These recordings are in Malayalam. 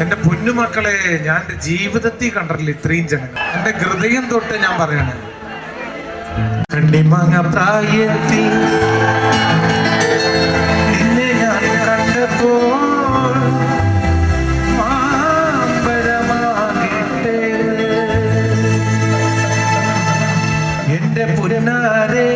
എന്റെ പൊന്നുമക്കളെ ഞാൻ എന്റെ ജീവിതത്തിൽ കണ്ടിട്ടില്ല ഇത്രയും ജനങ്ങൾ എന്റെ ഹൃദയം തൊട്ട് ഞാൻ പറയാണ് കണ്ടിമാങ്ങ പ്രായത്തിൽ ഞാൻ. എന്റെ പുരനാരേ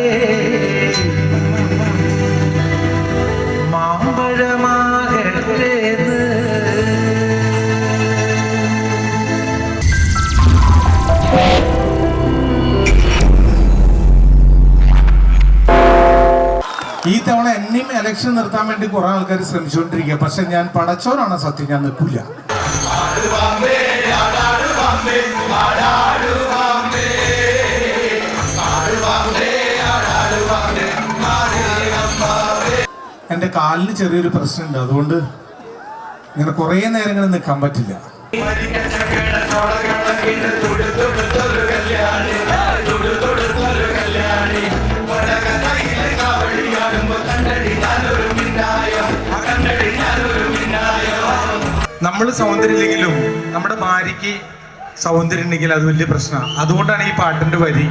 ഈ തവണ എന്നെയും ഇലക്ഷൻ നിർത്താൻ വേണ്ടി കുറെ ആൾക്കാർ ശ്രമിച്ചുകൊണ്ടിരിക്കുക. പക്ഷെ ഞാൻ പടച്ചോനാണ് സത്യം ഞാൻ നിൽക്കില്ല എന്റെ കാലിന് ചെറിയൊരു പ്രശ്നമുണ്ട്. അതുകൊണ്ട് ഇങ്ങനെ കുറേ നേരം ഇങ്ങനെ നിൽക്കാൻ പറ്റില്ല. നമ്മൾ സൗന്ദര്യം ഇല്ലെങ്കിലും നമ്മുടെ ഭാര്യയ്ക്ക് സൗന്ദര്യം ഉണ്ടെങ്കിൽ അത് വലിയ പ്രശ്നമാണ്. അതുകൊണ്ടാണ് ഈ പാട്ടിന്റെ വരി.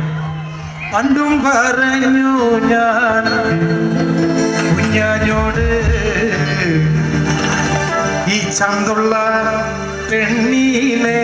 പണ്ടും പറഞ്ഞു ഞാൻ കുഞ്ഞാഞ്ഞോട് ഈ ചന്തുള്ള പെണ്ണീലേ